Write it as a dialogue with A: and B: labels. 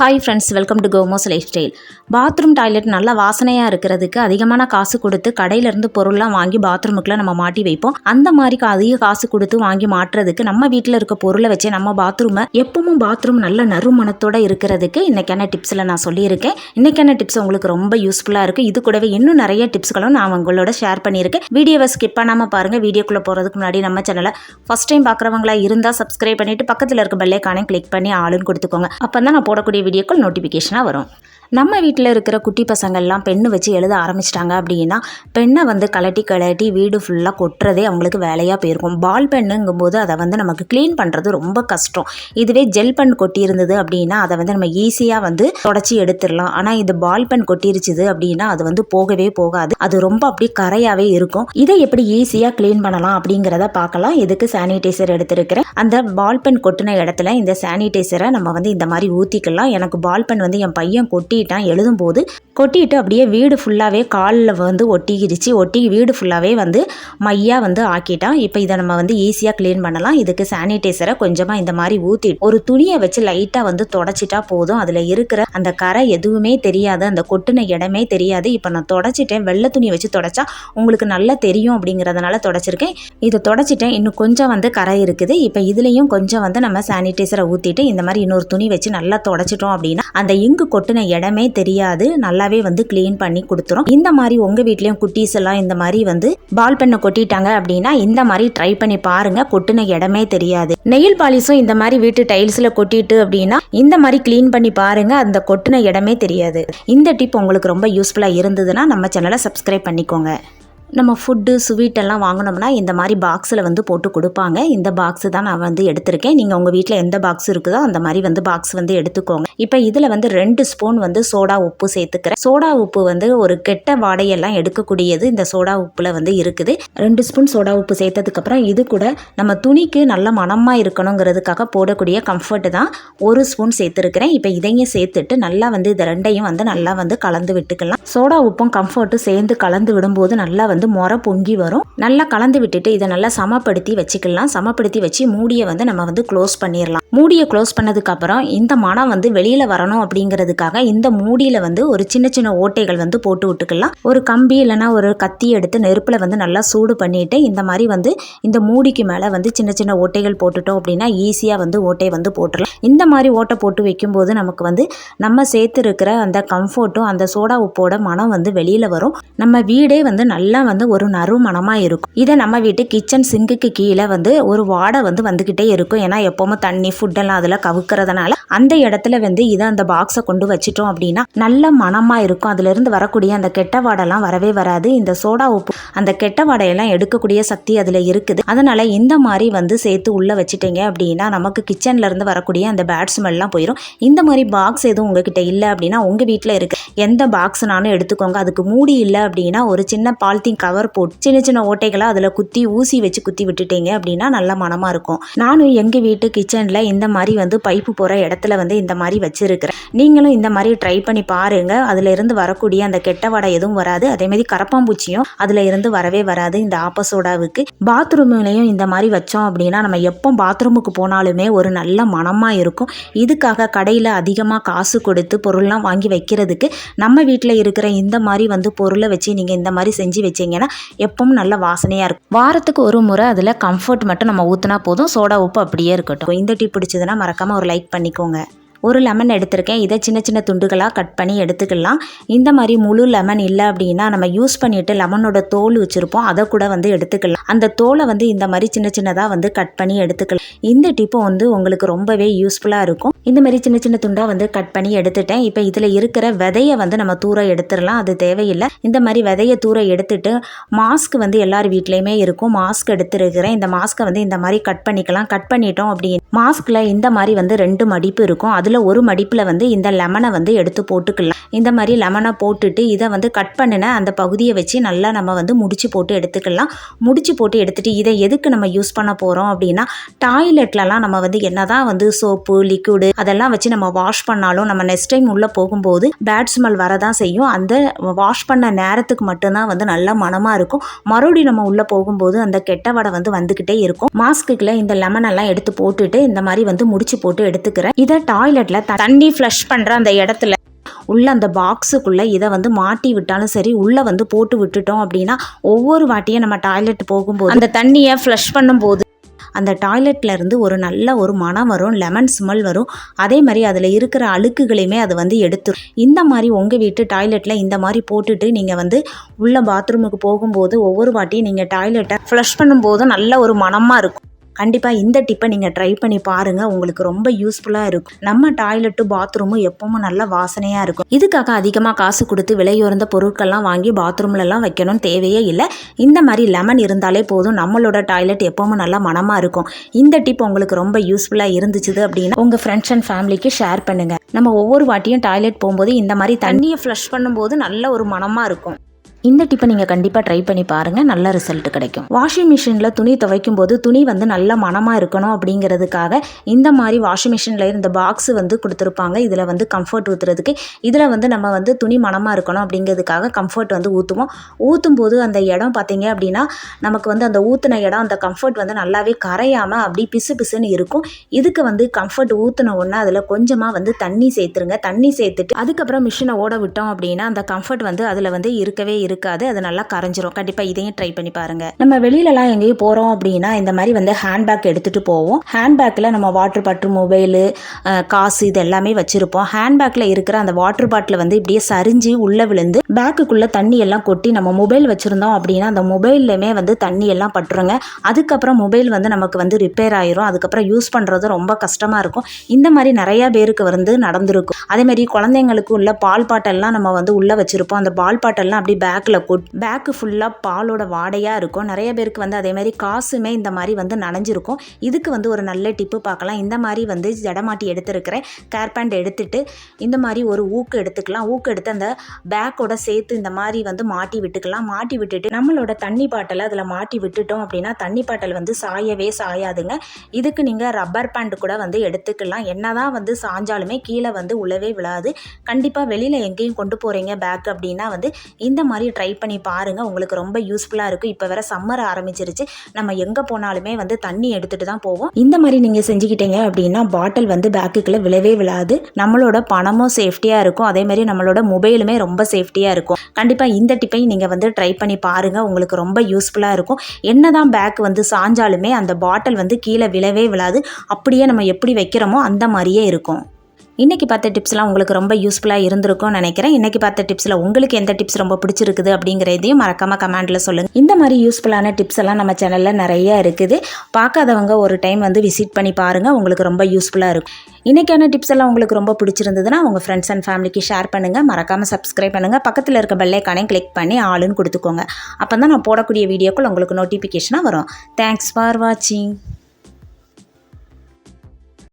A: Hi friends welcome to Komo's lifestyle bathroom toilet நல்லா வாசனையாக இருக்கிறதுக்கு அதிகமான காசு கொடுத்து கடையிலேருந்து பொருள்லாம் வாங்கி பாத்ரூமுக்குலாம் நம்ம மாட்டி வைப்போம். அந்த மாதிரி அதிக காசு கொடுத்து வாங்கி மாட்டுறதுக்கு நம்ம வீட்டில் இருக்க பொருளை வச்சு நம்ம பாத்ரூமை எப்பவும் பாத்ரூம் நல்ல நறுமணத்தோட இருக்கிறதுக்கு இன்றைக்கான டிப்ஸில் நான் சொல்லியிருக்கேன். இன்றைக்கான டிப்ஸ் உங்களுக்கு ரொம்ப யூஸ்ஃபுல்லாக இருக்குது இது கூடவே இன்னும் நிறைய டிப்ஸ்களும் நான் உங்களோட ஷேர் பண்ணியிருக்கேன். வீடியோவை ஸ்கிப் பண்ணாமல் பாருங்கள் வீடியோக்குள்ளே போகிறதுக்கு முன்னாடி நம்ம சேனலை ஃபஸ்ட் டைம் பார்க்குறவங்களா இருந்தால் சப்ஸ்கிரைப் பண்ணிவிட்டு பக்கத்தில் இருக்க பெல்லைக்கானே கிளிக் பண்ணி ஆளுன்னு கொடுத்துக்கோங்க. அப்போ தான் நான் போடக்கூடிய வீடியோக்கள் நோட்டிஃபிகேஷனாக வரும். நம்ம வீட்டில் இருக்கிற குட்டி பசங்கள்லாம் பெண்ணு வச்சு எழுத ஆரம்பிச்சிட்டாங்க அப்படின்னா பெண்ணை வந்து கலட்டி கலட்டி வீடு ஃபுல்லாக கொட்டுறதே அவங்களுக்கு வேலையாக போயிருக்கும். பால் பெண்ணுங்கும்போது அதை வந்து நமக்கு க்ளீன் பண்ணுறது ரொம்ப கஷ்டம். இதுவே ஜெல் பென் கொட்டியிருந்தது அப்படின்னா அதை வந்து நம்ம ஈஸியாக வந்து தொடச்சி எடுத்துடலாம். ஆனால் இது பால் பென் கொட்டிருச்சுது அப்படின்னா அது வந்து போகவே போகாது. அது ரொம்ப அப்படி கரையாகவே இருக்கும். இதை எப்படி ஈஸியாக க்ளீன் பண்ணலாம் அப்படிங்கிறத பார்க்கலாம். இதுக்கு சானிடைசர் எடுத்திருக்கிறேன். அந்த பால் பென் கொட்டின இடத்துல இந்த சானிடைசரை நம்ம வந்து இந்த மாதிரி ஊற்றிக்கலாம் எனக்கு பால் பென் வந்து என் பையன் கொட்டி எழுதிட்டான் எழுதும்போது கொட்டிட்டு அப்படியே வீடு ஃபுல்லாகவே காலில் வந்து ஒட்டிக்கிடுச்சு ஒட்டி வீடு ஃபுல்லாகவே வந்து மையாக வந்து ஆக்கிட்டான். இப்போ இதை நம்ம வந்து ஈஸியாக க்ளீன் பண்ணலாம். இதுக்கு சானிடைசரை கொஞ்சமாக இந்த மாதிரி ஊற்றி ஒரு துணியை வச்சு லைட்டாக வந்து தொடச்சிட்டா போதும். அதில் இருக்கிற அந்த கரை எதுவுமே தெரியாது. அந்த கொட்டின இடமே தெரியாது. இப்போ நான் தொடச்சிட்டேன். வெள்ளை துணியை வச்சு தொடச்சா உங்களுக்கு நல்லா தெரியும் அப்படிங்கிறதுனால தொடச்சிருக்கேன். இதை தொடச்சிட்டேன். இன்னும் கொஞ்சம் வந்து கரை இருக்குது. இப்போ இதுலேயும் கொஞ்சம் வந்து நம்ம சானிடைசரை ஊற்றிட்டு இந்த மாதிரி இன்னொரு துணி வச்சு நல்லா தொடச்சிட்டோம் அப்படின்னா அந்த இங்கு கொட்டின இடமே தெரியாது. நல்லா நல்லாவே வந்து க்ளீன் பண்ணி கொடுத்துரும். இந்த மாதிரி உங்கள் வீட்லேயும் குட்டீஸ் எல்லாம் இந்த மாதிரி வந்து பால் பெண்ணை கொட்டிட்டாங்க அப்படின்னா இந்த மாதிரி ட்ரை பண்ணி பாருங்க. கொட்டின இடமே தெரியாது. நெயில் பாலிஸும் இந்த மாதிரி வீட்டு டைல்ஸில் கொட்டிட்டு அப்படின்னா இந்த மாதிரி க்ளீன் பண்ணி பாருங்க. அந்த கொட்டின இடமே தெரியாது. இந்த டிப் உங்களுக்கு ரொம்ப யூஸ்ஃபுல்லாக இருந்ததுன்னா நம்ம சேனலை சப்ஸ்கிரைப் பண்ணிக்கோங்க. நம்ம ஃபுட்டு ஸ்வீட்டெல்லாம் வாங்கினோம்னா இந்த மாதிரி பாக்ஸில் வந்து போட்டு கொடுப்பாங்க. இந்த பாக்ஸு தான் நான் வந்து எடுத்திருக்கேன். நீங்கள் உங்கள் வீட்டில் எந்த பாக்ஸ் இருக்குதோ அந்த மாதிரி வந்து பாக்ஸ் வந்து எடுத்துக்கோங்க. இப்போ இதில் வந்து ரெண்டு ஸ்பூன் வந்து சோடா உப்பு சேர்த்துக்கிறேன். சோடா உப்பு வந்து ஒரு கெட்ட வாடையெல்லாம் எடுக்கக்கூடியது இந்த சோடா உப்பில் வந்து இருக்குது. ரெண்டு ஸ்பூன் சோடா உப்பு சேர்த்ததுக்கப்புறம் இது கூட நம்ம துணிக்கு நல்ல மணமாக இருக்கணுங்கிறதுக்காக போடக்கூடிய கம்ஃபர்ட் தான் ஒரு ஸ்பூன் சேர்த்துருக்கிறேன். இப்போ இதையும் சேர்த்துட்டு நல்லா வந்து இது ரெண்டையும் வந்து நல்லா வந்து கலந்து விட்டுக்கலாம். சோடா உப்பும் கம்ஃபர்ட்டும் சேர்ந்து கலந்து விடும்போது நல்லா வந்து முறை பொங்கி வரும். நல்லா கலந்து விட்டுட்டு இதை நல்லா சமப்படுத்தி வச்சுக்கலாம். சமப்படுத்தி வச்சு மூடியை வந்து நம்ம வந்து க்ளோஸ் பண்ணிடலாம் மூடியை க்ளோஸ் பண்ணதுக்கப்புறம் இந்த மனம் வந்து வெளியில் வரணும் அப்படிங்கிறதுக்காக இந்த மூடியில் வந்து ஒரு சின்ன சின்ன ஓட்டைகள் வந்து போட்டு விட்டுக்கலாம். ஒரு கம்பி இல்லைன்னா ஒரு கத்தி எடுத்து நெருப்பில் வந்து நல்லா சூடு பண்ணிட்டு இந்த மாதிரி வந்து இந்த மூடிக்கு மேலே வந்து சின்ன சின்ன ஓட்டைகள் போட்டுட்டோம் அப்படின்னா ஈஸியாக வந்து ஓட்டை வந்து போட்டுடலாம் இந்த மாதிரி ஓட்டை போட்டு வைக்கும்போது நமக்கு வந்து நம்ம சேர்த்துருக்கிற அந்த கம்ஃபர்ட்டும் அந்த சோடா உப்போட மனம் வந்து வெளியில் வரும். நம்ம வீடே வந்து நல்லா வந்து ஒரு நறுமணமாக இருக்கும். இதை நம்ம வீட்டு கிச்சன் சிங்குக்கு கீழே வந்து ஒரு வாடை வந்து வந்துக்கிட்டே இருக்கும். ஏன்னா எப்போவுமே தண்ணி ஃபுட்டெல்லாம் அதில் கவுக்கிறதுனால அந்த இடத்துல வந்து இதை அந்த பாக்ஸை கொண்டு வச்சிட்டோம் அப்படின்னா நல்ல மணமாக இருக்கும். அதுலேருந்து வரக்கூடிய அந்த கெட்ட வாடைலாம் வரவே வராது. இந்த சோடா உப்பு அந்த கெட்ட வாடையெல்லாம் எடுக்கக்கூடிய சக்தி அதில் இருக்குது. அதனால் இந்த மாதிரி வந்து சேர்த்து உள்ளே வச்சிட்டீங்க அப்படின்னா நமக்கு கிச்சன்லேருந்து வரக்கூடிய அந்த பேட் ஸ்மெல்லாம் போயிடும் இந்த மாதிரி பாக்ஸ் எதுவும் உங்ககிட்ட இல்லை அப்படின்னா உங்கள் வீட்டில் இருக்குது எந்த பாக்ஸ்னாலும் எடுத்துக்கோங்க. அதுக்கு மூடி இல்லை அப்படின்னா ஒரு சின்ன பாலித்தீன் கவர் போட்டு சின்ன சின்ன ஓட்டைகளை அதில் குத்தி ஊசி வச்சு குத்தி விட்டுட்டீங்க அப்படின்னா நல்ல மனமாக இருக்கும். நானும் எங்கள் வீட்டு கிச்சனில் இந்த மாதிரி வந்து பைப்பு போகிற இடத்துல வந்து இந்த மாதிரி வச்சுருக்கிறேன். நீங்களும் இந்த மாதிரி ட்ரை பண்ணி பாருங்க. அதில் இருந்து வரக்கூடிய அந்த கெட்ட வடை எதுவும் வராது. அதே மாதிரி கரப்பாம்பூச்சியும் அதில் இருந்து வரவே வராது. இந்த ஆப்பசோடாவுக்கு பாத்ரூம்லையும் இந்த மாதிரி வச்சோம் அப்படின்னா நம்ம எப்போ பாத்ரூமுக்கு போனாலுமே ஒரு நல்ல மனமாக இருக்கும். இதுக்காக கடையில் அதிகமாக காசு கொடுத்து பொருள்லாம் வாங்கி வைக்கிறதுக்கு நம்ம வீட்டில் இருக்கிற இந்த மாதிரி வந்து பொருளை வச்சு நீங்கள் இந்த மாதிரி செஞ்சு வச்சு வச்சிங்கன்னா எப்பவும் நல்ல வாசனையாக இருக்கும். வாரத்துக்கு ஒரு முறை அதில் கம்ஃபர்ட் மட்டும் நம்ம ஊற்றினா போதும். சோடா உப்பு அப்படியே இருக்கட்டும். இந்த டீ பிடிச்சதுன்னா மறக்காமல் ஒரு லைக் பண்ணிக்கோங்க. ஒரு லெமன் எடுத்திருக்கேன். இதை சின்ன சின்ன துண்டுகளாக கட் பண்ணி எடுத்துக்கலாம். இந்த மாதிரி முழு லெமன் இல்லை அப்படின்னா நம்ம யூஸ் பண்ணிட்டு லெமனோட தோல் வச்சுருப்போம். அதை கூட வந்து எடுத்துக்கலாம். அந்த தோலை வந்து இந்த மாதிரி சின்ன சின்னதாக வந்து கட் பண்ணி எடுத்துக்கலாம். இந்த டிப்பும் வந்து உங்களுக்கு ரொம்பவே யூஸ்ஃபுல்லாக இருக்கும். இந்த மாதிரி சின்ன சின்ன துண்டாக வந்து கட் பண்ணி எடுத்துட்டேன். இப்போ இதில் இருக்கிற விதையை வந்து நம்ம தூர எடுத்துடலாம். அது தேவையில்லை. இந்த மாதிரி விதையை தூர எடுத்துட்டு மாஸ்க் வந்து எல்லார் வீட்லேயுமே இருக்கும். மாஸ்க் எடுத்துருக்கிறேன். இந்த மாஸ்க்கை வந்து இந்த மாதிரி கட் பண்ணிக்கலாம். கட் பண்ணிட்டோம் அப்படி மாஸ்கில் இந்த மாதிரி வந்து ரெண்டு மடிப்பு இருக்கும். அதில் ஒரு மடிப்பில் வந்து இந்த லெமனை வந்து எடுத்து போட்டுக்கலாம். இந்த மாதிரி லெமனை போட்டுட்டு இதை வந்து கட் பண்ணின அந்த பகுதியை வச்சு நல்லா நம்ம வந்து முடிச்சு போட்டு எடுத்துக்கலாம். முடிச்சு போட்டு எடுத்துட்டு இதை எதுக்கு நம்ம யூஸ் பண்ண போகிறோம் அப்படின்னா டாய்லெட்லலாம் நம்ம வந்து என்னதான் வந்து சோப்பு லிக்விடு அதெல்லாம் வச்சு நம்ம வாஷ் பண்ணாலும் நம்ம நெக்ஸ்ட் டைம் உள்ளே போகும்போது பேட் ஸ்மெல் வரதான் செய்யும். அந்த வாஷ் பண்ண நேரத்துக்கு மட்டும்தான் வந்து நல்லா மனமாக இருக்கும். மறுபடியும் நம்ம உள்ளே போகும்போது அந்த கெட்ட வடை வந்து வந்துக்கிட்டே இருக்கும். மாஸ்க்குள்ளே இந்த லெமன் எல்லாம் எடுத்து போட்டுட்டு இந்த மாதிரி வந்து முடிச்சு போட்டு எடுத்துக்கிறேன். இதை டாய்லெட்டில் தண்ணி ஃப்ளஷ் பண்ணுற அந்த இடத்துல உள்ள அந்த பாக்ஸுக்குள்ளே இதை வந்து மாட்டி விட்டாலும் சரி உள்ளே வந்து போட்டு விட்டுட்டோம் அப்படின்னா ஒவ்வொரு வாட்டியும் நம்ம டாய்லெட் போகும்போது அந்த தண்ணியை ஃப்ளஷ் பண்ணும்போது அந்த டாய்லெட்ல இருந்து ஒரு நல்ல ஒரு மனம் வரும் லெமன் ஸ்மெல் வரும். அதே மாதிரி அதில் இருக்கிற அழுக்குகளையுமே அது வந்து எடுத்துரும். இந்த மாதிரி உங்கள் வீட்டு டாய்லெட்டில் இந்த மாதிரி போட்டுட்டு நீங்கள் வந்து உள்ள பாத்ரூமுக்கு போகும்போது ஒவ்வொரு வாட்டியும் நீங்கள் டாய்லெட்டை ஃப்ளஷ் பண்ணும்போது நல்ல ஒரு மனமாக இருக்கும். கண்டிப்பாக இந்த டிப்பை நீங்கள் ட்ரை பண்ணி பாருங்கள் உங்களுக்கு ரொம்ப யூஸ்ஃபுல்லாக இருக்கும். நம்ம டாய்லெட்டும் பாத்ரூமும் எப்பவும் நல்ல வாசனையாக இருக்கும். இதுக்காக அதிகமாக காசு கொடுத்து விலையுறந்த பொருட்கள்லாம் வாங்கி பாத்ரூம்லலாம் வைக்கணும் தேவையே இல்லை. இந்த மாதிரி லெமன் இருந்தாலே போதும். நம்மளோட டாய்லெட் எப்பவும் நல்லா மனமாக இருக்கும். இந்த டிப் உங்களுக்கு ரொம்ப யூஸ்ஃபுல்லாக இருந்துச்சுது அப்படின்னா உங்கள் ஃப்ரெண்ட்ஸ் அண்ட் ஃபேமிலிக்கு ஷேர் பண்ணுங்கள் நம்ம ஒவ்வொரு வாட்டியும் டாய்லெட் போகும்போது இந்த மாதிரி தண்ணியை ஃப்ளஷ் பண்ணும்போது நல்ல ஒரு மனமாக இருக்கும். இந்த டிப்பை நீங்கள் கண்டிப்பாக ட்ரை பண்ணி பாருங்கள் நல்ல ரிசல்ட் கிடைக்கும். வாஷிங் மிஷினில் துணி துவைக்கும் போது துணி வந்து நல்ல மனமாக இருக்கணும் அப்படிங்கிறதுக்காக இந்த மாதிரி வாஷிங் மிஷினில் இந்த பாக்ஸ் வந்து கொடுத்துருப்பாங்க. இதில் வந்து கம்ஃபர்ட் ஊற்றுறதுக்கு இதில் வந்து நம்ம வந்து துணி மனமாக இருக்கணும் அப்படிங்கிறதுக்காக கம்ஃபர்ட் வந்து ஊற்றுவோம் ஊற்றும் போது அந்த இடம் பார்த்தீங்க அப்படின்னா நமக்கு வந்து அந்த ஊற்றின இடம் அந்த கம்ஃபர்ட் வந்து நல்லாவே கரையாமல் அப்படி பிசு பிசுன்னு இருக்கும். இதுக்கு வந்து கம்ஃபர்ட் ஊற்றின உடனே அதில் கொஞ்சமாக வந்து தண்ணி சேர்த்துருங்க. தண்ணி சேர்த்துட்டு அதுக்கப்புறம் மிஷினை ஓட விட்டோம் அப்படின்னா அந்த கம்ஃபர்ட் வந்து அதில் வந்து இருக்கவே இருக்காது. அது நல்லா கரைஞ்சிரும். கண்டிப்பாக இதையும் ட்ரை பண்ணி பாருங்க. நம்ம வெளியிலலாம் எங்கேயும் போகிறோம் அப்படின்னா இந்த மாதிரி வந்து ஹேண்ட்பேக் எடுத்துகிட்டு போவோம். ஹேண்ட்பேக்கில் நம்ம வாட்டர் பாட்டில் மொபைலு காசு இது எல்லாமே வச்சுருப்போம். ஹேண்ட்பேக்கில் இருக்கிற அந்த வாட்டர் பாட்டில் வந்து இப்படியே சரிஞ்சு உள்ளே விழுந்து பேக்குக்குள்ளே தண்ணி எல்லாம் கொட்டி நம்ம மொபைல் வச்சுருந்தோம் அப்படின்னா அந்த மொபைல்லையுமே வந்து தண்ணி எல்லாம் பட்டுருங்க. அதுக்கப்புறம் மொபைல் வந்து நமக்கு வந்து ரிப்பேர் ஆயிரும். அதுக்கப்புறம் யூஸ் பண்ணுறது ரொம்ப கஷ்டமாக இருக்கும். இந்த மாதிரி நிறையா பேருக்கு வந்து நடந்திருக்கும். அதே மாதிரி குழந்தைங்களுக்கு உள்ள பால் பாட்டெல்லாம் நம்ம வந்து உள்ளே வச்சுருப்போம். அந்த பால் பாட்டெல்லாம் அப்படி பேக்கில் கொட் பேக்கு ஃபுல்லாக பாலோட வாடையாக இருக்கும். நிறைய பேருக்கு வந்து அதே மாதிரி காசுமே இந்த மாதிரி வந்து நனைஞ்சிருக்கும். இதுக்கு வந்து ஒரு நல்ல டிப்பு பார்க்கலாம். இந்த மாதிரி வந்து ஜடமாட்டி எடுத்துருக்கிறேன். கேர்பேண்ட் எடுத்துட்டு இந்த மாதிரி ஒரு ஊக்கு எடுத்துக்கலாம். ஊக்கு எடுத்து அந்த பேக்கோட சேர்த்து இந்த மாதிரி வந்து மாட்டி விட்டுக்கலாம். மாட்டி விட்டுட்டு நம்மளோட தண்ணி பாட்டில் அதில் மாட்டி விட்டுட்டோம் அப்படின்னா தண்ணி பாட்டில் வந்து சாயவே சாயாதுங்க. இதுக்கு நீங்கள் ரப்பர் பேண்ட் கூட வந்து எடுத்துக்கலாம். என்னதான் வந்து சாஞ்சாலுமே கீழே வந்து உழவே விழாது. கண்டிப்பாக வெளியில் எங்கேயும் கொண்டு போகிறீங்க பேக் அப்படின்னா வந்து இந்த மாதிரி ட்ரை பண்ணி பாருங்கள் உங்களுக்கு ரொம்ப யூஸ்ஃபுல்லாக இருக்கும் இப்போ வேறு சம்மர் ஆரம்பிச்சிருச்சு. நம்ம எங்கே போனாலுமே வந்து தண்ணி எடுத்துகிட்டு தான் போவோம். இந்த மாதிரி நீங்கள் செஞ்சுக்கிட்டீங்க அப்படின்னா பாட்டில் வந்து பேக்குக்குள்ளே விழவே விழாது. நம்மளோட பணமும் சேஃப்டியாக இருக்கும். அதே மாதிரி நம்மளோட மொபைலுமே ரொம்ப சேஃப்டியாக இருக்கும். கண்டிப்பாக இந்த டிப்பையும் நீங்கள் வந்து ட்ரை பண்ணி பாருங்கள் உங்களுக்கு ரொம்ப யூஸ்ஃபுல்லாக இருக்கும். என்ன தான் பேக் வந்து சாஞ்சாலுமே அந்த பாட்டில் வந்து கீழே விழவே விழாது. அப்படியே நம்ம எப்படி வைக்கிறோமோ அந்த மாதிரியே இருக்கும். இன்றைக்கி பார்த்த டிப்ஸ்லாம் உங்களுக்கு ரொம்ப யூஸ்ஃபுல்லாக இருந்திருக்கும்னு நினைக்கிறேன். இன்றைக்கி பார்த்த டிப்ஸில் உங்களுக்கு எந்த டிப்ஸ் ரொம்ப பிடிச்சிருக்குது அப்படிங்கிறதையும் மறக்காமல் கமெண்ட்டில் சொல்லுங்கள் இந்த மாதிரி யூஸ்ஃபுல்லான டிப்ஸ் எல்லாம் நம்ம சேனலில் நிறைய இருக்குது. பார்க்காதவங்க ஒரு டைம் வந்து விசிட் பண்ணி பாருங்கள் உங்களுக்கு ரொம்ப யூஸ்ஃபுல்லாக இருக்கும். இன்றைக்கான டிப்ஸ் எல்லாம் உங்களுக்கு ரொம்ப பிடிச்சிருந்ததுன்னா உங்கள் ஃப்ரெண்ட்ஸ் அண்ட் ஃபேமிலிக்கு ஷேர் பண்ணுங்கள் மறக்காமல் சப்ஸ்கிரைப் பண்ணுங்கள் பக்கத்தில் இருக்க பெல்லைக்கானையும் கிளிக் பண்ணி ஆளுன்னு கொடுத்துக்கோங்க. அப்போ தான் நான் போடக்கூடிய வீடியோக்கள் உங்களுக்கு நோட்டிஃபிகேஷனாக வரும். தேங்க்ஸ் ஃபார் வாட்சிங்